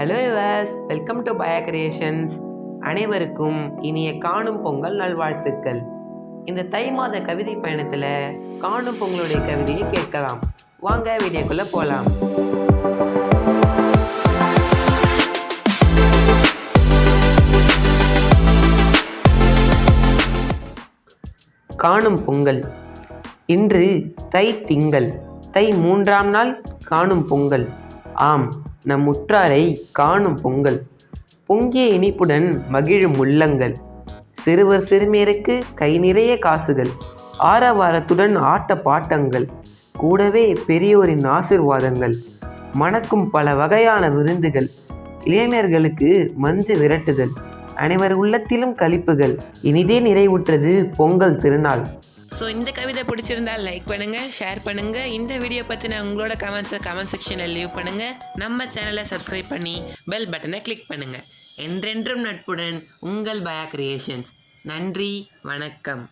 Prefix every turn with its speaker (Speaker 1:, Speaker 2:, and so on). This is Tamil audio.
Speaker 1: ஹலோ யுவர்ஸ் வெல்கம் டு பயா கிரியேஷன்ஸ் அனைவருக்கும் இனிய காணும் பொங்கல் நல்வாழ்த்துக்கள். இந்த தை மாத கவிதை பயணத்தில் காணும் பொங்கலுடைய கவிதையை கேட்கலாம். வாங்க வீடியோக்குள்ளே போகலாம் காணும் பொங்கல். இன்று தை திங்கள். தை மூன்றாம் நாள் காணும் பொங்கல். ஆம் நம் உற்றாரை காணும் பொங்கல். பொங்கிய இனிப்புடன் மகிழும் உள்ளங்கள். சிறுவர் சிறுமியருக்கு கை நிறைய காசுகள். ஆரவாரத்துடன் ஆட்ட பாட்டங்கள். கூடவே பெரியோரின் ஆசிர்வாதங்கள். மணக்கும் பல வகையான விருந்துகள். இளைஞர்களுக்கு மஞ்சு விரட்டுதல். அனைவர் உள்ளத்திலும் களிப்புகள். இனிதே நிறைவுற்றது பொங்கல் திருநாள்.
Speaker 2: ஸோ இந்த கவிதை பிடிச்சிருந்தா லைக் பண்ணுங்கள் ஷேர் பண்ணுங்கள் இந்த வீடியோ பற்றின உங்களோட கமெண்ட்ஸை கமெண்ட் செக்ஷனில் லீவ் பண்ணுங்கள் நம்ம சேனலை சப்ஸ்கிரைப் பண்ணி பெல் பட்டனை கிளிக் பண்ணுங்கள் என்றென்றும் நட்புடன் உங்கள் பயா கிரியேஷன்ஸ் நன்றி வணக்கம்.